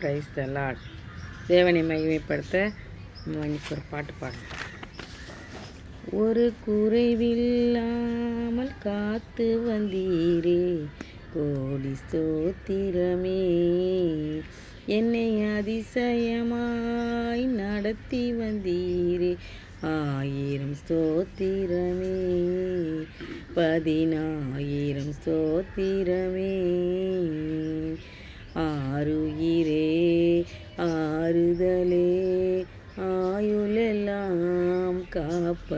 Praise the lot தேவனை மகிமைப்படுத்த இன்னைக்கு ஒரு பாட்டு பாடுங்க ஒரு குறைவில்லாமல் காத்து வந்தீரே கோடி ஸ்தோத்திரமே. என்னை அதிசயமாய் நடத்தி வந்தீரே ஆயிரம் ஸ்தோத்திரமே. பதினாயிரம் ஸ்தோத்திரமே.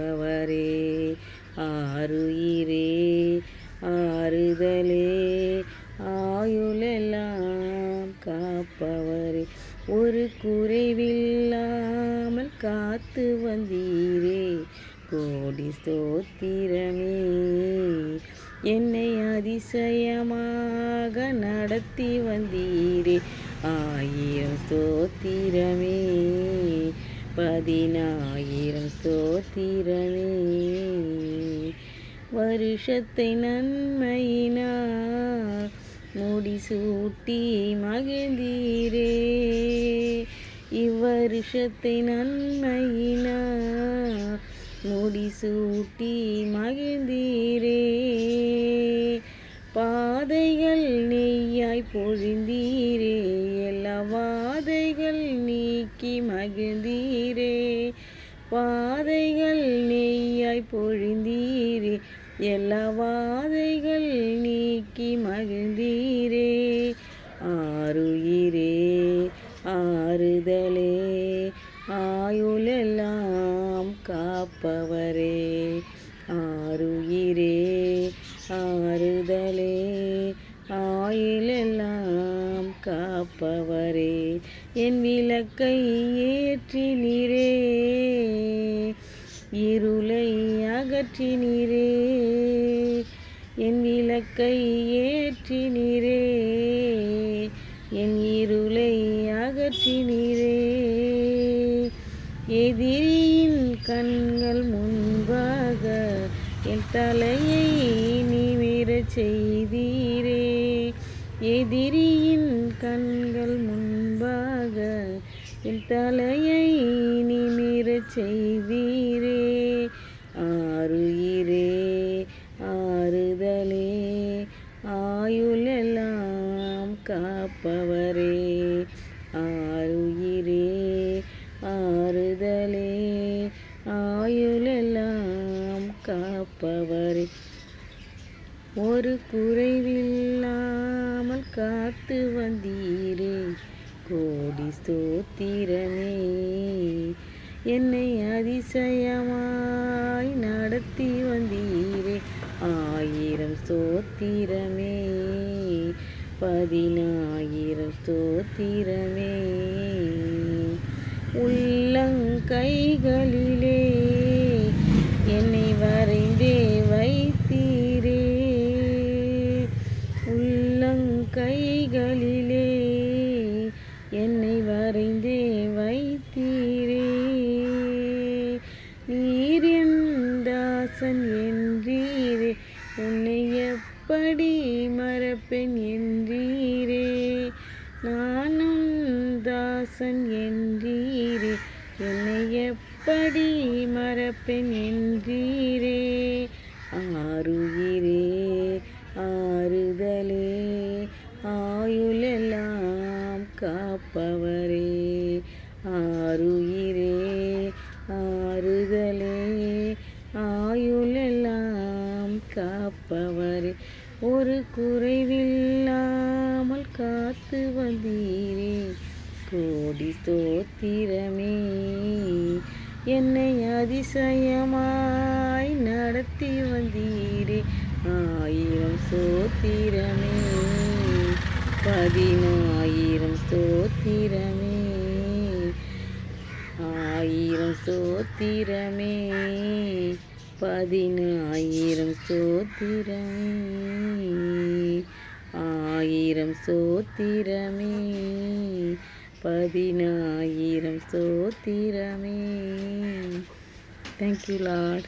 ஆண்டவரே ஆறுயிரே ஆறுதலே ஆயுளெல்லாம் காப்பவரே. ஒரு குறைவில்லாமல் காத்து வந்தீரே கோடி ஸ்தோத்திரமே. என்னை அதிசயமாக நடத்தி வந்தீரே ஆயிரம் ஸ்தோத்திரமே. பதினாயிரம் ஸ்தோத்திரமே. வருஷத்தை நன்மையினா முடிசூட்டி மகிழ்ந்தீரே. இவ்வருஷத்தை நன்மையினா முடிசூட்டி மகிழ்ந்தீரே. பாதைகள் நெய்யாய் பொழிந்தீரே. நீக்கி மகிழ்ந்தீரே. பாதைகள் நெய்யாய் பொழிந்தீரே. எல்லா வாதைகள் நீக்கி மகிழ்ந்தீரே. ஆறுயிரே ஆறுதலே ஆயுளெல்லாம் காப்பவரே. ஆறுயிரே ஆறுதலே ஆயிலெல்லாம் காப்பவரே என் விளக்கை ஏற்றினீரே இருளை அகற்றினீரே என் விளக்கை ஏற்றினீரே என் இருளை அகற்றினீரே. எதிரியின் கண்கள் முன்பாக என் தலையை நிமிரச் செய்தீரே. எதிரி கண்கள் முன்பாக என் தலையை நிமிரச் செய்வி ஒரு குறைவில்லாமல் காத்து வந்தீரே. கோடி ஸ்தோத்திரமே. என்னை அதிசயமாய் நடத்தி வந்தீரே. ஆயிரம் ஸ்தோத்திரமே. பதினாயிரம் ஸ்தோத்திரமே. உள்ளங்கைகளிலே வரைந்தே வைத்தீரே. நீர் என் தாசன் என்றீரே. உன்னை எப்படி மறப்பெண் என்றீரே. நானும் தாசன் என்றீரே. என்னை எப்படி மறப்பெண் என்றீரே. ஆறுகிறே ஆறுதலே ஆயுளெல்லாம் காப்பவரே ஆறுயிரே ஆறுதலே ஆயுளெல்லாம் காப்பவரே. ஒரு குறைவில்லாமல் காத்து வந்தீரே கோடி தோத்திரமே என்னை அதிசயமாய் நடத்தி வந்தீரே ஆயிரம் சோத்திரமே பதினாயிரம் ஸ்தோத்திரமே. ஆயிரம் ஸ்தோத்திரமே. பதினாயிரம் சோத்திரமே ஆயிரம் சோத்திரமே பதினாயிரம் சோத்திரமே தேங்க்யூ லார்ட்